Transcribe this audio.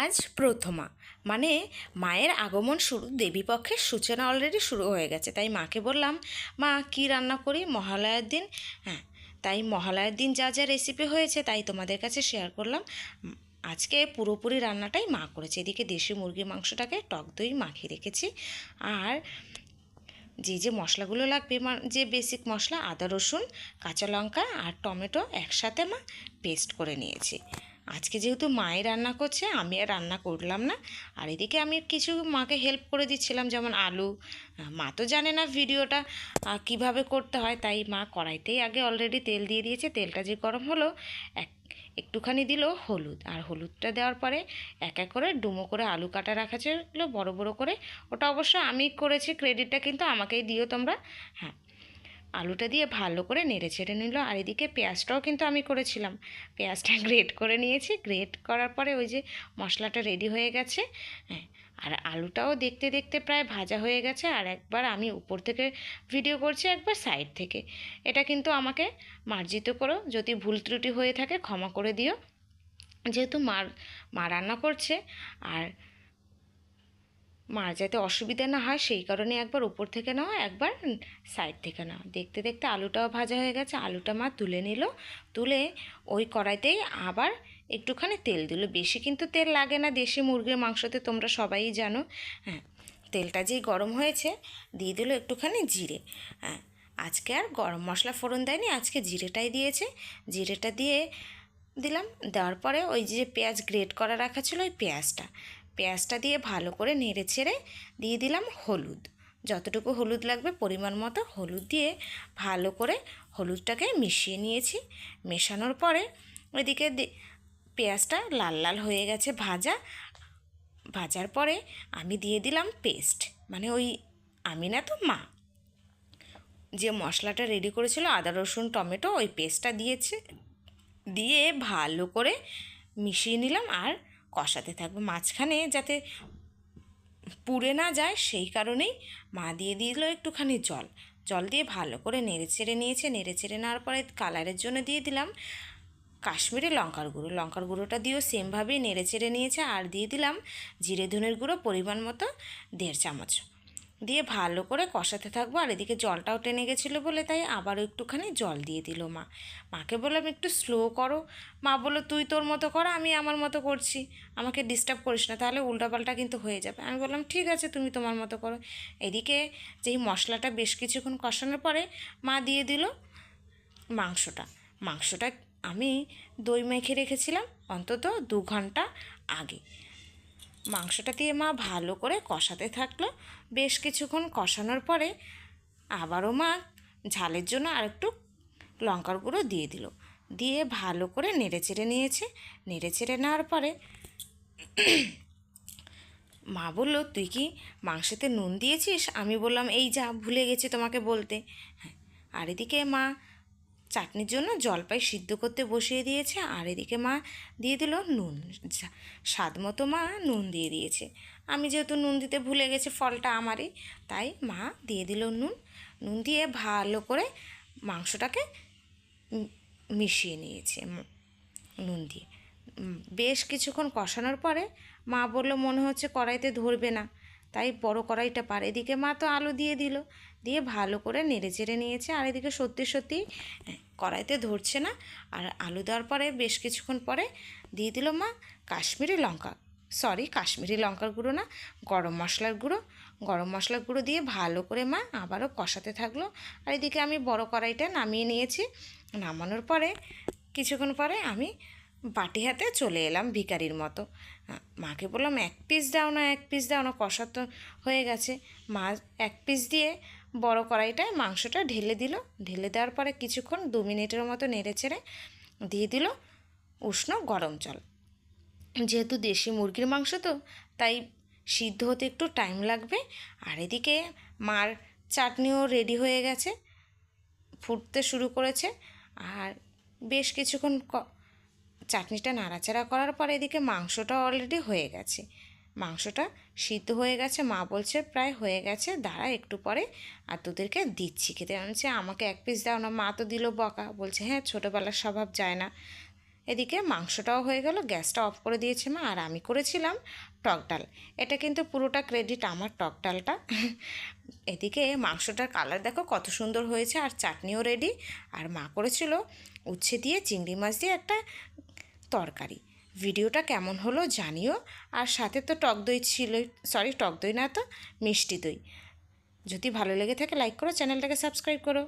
আজ প্রথমা। মানে মায়ের আগমন শুরু, দেবীপক্ষের সূচনা অলরেডি শুরু হয়ে গেছে। তাই মাকে বললাম, মা, কি রান্না করি? মহালয়ার দিন? হ্যাঁ তাই মহালয়ার দিন যা যা রেসিপি হয়েছে, তাই তোমাদের কাছে শেয়ার করলাম। আজকে পুরোপুরি রান্নাটাই মা করেছে। এদিকে দেশি মুরগির মাংসটাকে টক দই মাখিয়ে রেখেছি। আর যে যে মশলাগুলো লাগবে, মা- যে বেসিক মশলা, আদা রসুন, কাঁচা লঙ্কা আর টমেটো একসাথে মা পেস্ট করে নিয়েছি। আজকে যেহেতু মায়ের রান্না করছে, আমি আর রান্না করলাম না। আর এদিকে আমি কিছু মাকে হেল্প করে দিচ্ছিলাম, যেমন আলু। মা তো জানে না ভিডিওটা কীভাবে করতে হয়, তাই মা কড়াইতেই আগে অলরেডি তেল দিয়ে দিয়েছে। তেলটা যে গরম হলো, এক, একটুখানি দিল হলুদ। আর হলুদটা দেওয়ার পরে এক এক করে ডুমো করে আলু কাটা রাখা ছিল, বড় বড় করে। ওটা অবশ্য আমি করেছি ক্রেডিটটা কিন্তু আমাকেই দিও তোমরা। হ্যাঁ আলুটা দিয়ে ভালো করে নেড়ে ছেড়ে নিল। আর এদিকে পেঁয়াজটাও কিন্তু আমি করেছিলাম। পেঁয়াজটা গ্রেট করে নিয়েছি। গ্রেট করার পরে ওই যে মশলাটা রেডি হয়ে গেছে। হ্যাঁ আর আলুটাও দেখতে দেখতে প্রায় ভাজা হয়ে গেছে। আর একবার আমি উপর থেকে ভিডিও করছি, একবার সাইড থেকে। এটা কিন্তু আমাকে মার্জিত করো। যদি ভুল ত্রুটি হয়ে থাকে ক্ষমা করে দিও। যেহেতু মার, মা রান্না করছে, আর মার যাতে অসুবিধা না হয়, সেই কারণে একবার উপর থেকে নেওয়া একবার সাইড থেকে নেওয়া দেখতে দেখতে আলুটাও ভাজা হয়ে গেছে, আলুটা মা তুলে নিল। তুলে ওই কড়াইতেই আবার একটুখানি তেল দিল। বেশি কিন্তু তেল লাগে না, দেশি মুরগির মাংসতে তোমরা সবাই জানো। হ্যাঁ তেলটা যেই গরম হয়েছে, দিয়ে দিল একটুখানি জিরে। হ্যাঁ আজকে আর গরম মশলা ফোড়ন দেয়নি, আজকে জিরেটাই দিয়েছে। জিরেটা দিয়ে দিলাম, দেওয়ার পরে ওই যে পেঁয়াজ গ্রেট করা রাখা ছিল, ওই পেঁয়াজটা। পেঁয়াজটা দিয়ে ভালো করে নেড়ে ছেড়ে দিয়ে দিলাম হলুদ। যতটুকু হলুদ লাগবে পরিমাণ মতো হলুদ দিয়ে ভালো করে হলুদটাকে মিশিয়ে নিয়েছি। মেশানোর পরে ওইদিকে পেঁয়াজটা লাল লাল হয়ে গেছে ভাজা। ভাজার পরে আমি দিয়ে দিলাম পেস্ট মানে ওই আমি না তো মা। যে মশলাটা রেডি করেছিল আদা, রসুন, টমেটো, ওই পেস্টটা দিয়েছে, দিয়ে ভালো করে মিশিয়ে নিলাম আর কষাতে থাকব। মাঝখানে যাতে পুড়ে না যায়, সেই কারণেই মা দিয়ে দিল একটুখানি জল। জল দিয়ে ভালো করে নেড়ে চেড়ে নিয়েছে। নেড়ে চেড়ে নেওয়ার পরে কালারের জন্য দিয়ে দিলাম কাশ্মীরি লঙ্কার গুঁড়ো। লঙ্কার গুঁড়োটা দিয়েও সেমভাবেই নেড়ে চেড়ে নিয়েছে। আর দিয়ে দিলাম জিরে ধনের গুঁড়ো, পরিমাণ মতো দেড় চামচ। দিয়ে ভালো করে কষাতে থাকব। আর এদিকে জলটাও টেনে গেছিল বলে তাই আবারও একটুখানি জল দিয়ে দিল মা। মাকে বললাম, একটু স্লো করো। মা বলল, তুই তোর মতো কর, আমি আমার মতো করছি। আমাকে ডিস্টার্ব করিস না, তাহলে উল্টাপাল্টা কিন্তু হয়ে যাবে। আমি বললাম, ঠিক আছে, তুমি তোমার মতো করো। এদিকে যেই মশলাটা বেশ কিছুক্ষণ কষানোর পরে মা দিয়ে দিল মাংসটা। মাংসটা আমি দই মেখে রেখেছিলাম অন্তত দু ঘণ্টা আগে। মাংসটা দিয়ে মা ভালো করে কষাতে থাকল। বেশ কিছুক্ষণ কষানোর পরে আবারও মা ঝালের জন্য আরেকটু লঙ্কার গুঁড়ো দিয়ে দিল। দিয়ে ভালো করে নেড়ে চেড়ে নিয়েছে। নেড়ে চেড়ে নেওয়ার পরে মা বলল, তুই কি মাংসতে নুন দিয়েছিস? আমি বললাম, এই যা, ভুলে গেছি তোমাকে বলতে। হ্যাঁ আর এদিকে মা চাটনির জন্য জলপাই সিদ্ধ করতে বসিয়ে দিয়েছে, আর এদিকে মা দিয়ে দিল নুন। স্বাদ মতো মা নুন দিয়ে দিয়েছে। আমি যেহেতু নুন দিতে ভুলে গেছি, ফলটা আমারই, তাই মা দিয়ে দিল নুন। নুন দিয়ে ভালো করে মাংসটাকে মিশিয়ে নিয়েছে নুন দিয়ে। বেশ কিছুক্ষণ কষানোর পরে মা বলল, মনে হচ্ছে কড়াইতে ধরবে না। তাই বড় কড়াইটা পার এদিকে মা তো আলু দিয়ে দিল। দিয়ে ভালো করে নেড়ে চেড়ে নিয়েছে আর এদিকে সত্যি সত্যি কড়াইতে ধরছে না। আর আলু দেওয়ার পরে বেশ কিছুক্ষণ পরে দিয়ে দিল মা কাশ্মীরি লঙ্কা। সরি, কাশ্মীরি লঙ্কার গুঁড়ো না, গরম মশলার গুঁড়ো। গরম মশলার গুঁড়ো দিয়ে ভালো করে মা আবারও কষাতে থাকল। আর এদিকে আমি বড় কড়াইটা নামিয়ে নিয়েছি। নামানোর পরে, কিছুক্ষণ পরে আমি বাটি হাতে চলে এলাম ভিকারির মতো। মাকে বললাম, এক পিস দাও না, এক পিস দাও না, কষা তো হয়ে গেছে। মা এক পিস দিয়ে বড় কড়াইটায় মাংসটা ঢেলে দিল। ঢেলে দেওয়ার পরে কিছুক্ষণ দু মিনিটের মতো নেড়ে ছেড়ে দিয়ে দিল উষ্ণ গরম জল। যেহেতু দেশি মুরগির মাংস তো, তাই সিদ্ধ হতে একটু টাইম লাগবে। আর এদিকে মার চাটনিও রেডি হয়ে গেছে, ফুটতে শুরু করেছে। আর বেশ কিছুক্ষণ চাটনিটা নাড়াচাড়া করার পরে এদিকে মাংসটা অলরেডি হয়ে গেছে। মাংসটা সিদ্ধ হয়ে গেছে, মা বলছে প্রায় হয়ে গেছে, দাঁড়া একটু পরে। আর তোদেরকে দিচ্ছি খেতে। বলছি, আমাকে এক পিস দাও না, মা তো দিল বকা। বলছে হ্যাঁ ছোটোবেলার স্বভাব যায় না। এদিকে মাংসটাও হয়ে গেল, গ্যাসটা অফ করে দিয়েছে মা, আর আমি করেছিলাম টক ডাল। এটা কিন্তু পুরোটা ক্রেডিট আমার টক ডালটা। এদিকে মাংসটার কালার দেখো কত সুন্দর হয়েছে, আর চাটনিও রেডি আর মা করেছিল উচ্ছে দিয়ে চিংড়ি মাছ দিয়ে একটা তরকারি। ভিডিওটা কেমন হলো জানিও। আর সাথে তো টক দই ছিল সরি টক দই না তো মিষ্টি দই। যদি ভালো লেগে থাকে লাইক করো চ্যানেলটাকে সাবস্ক্রাইব করো।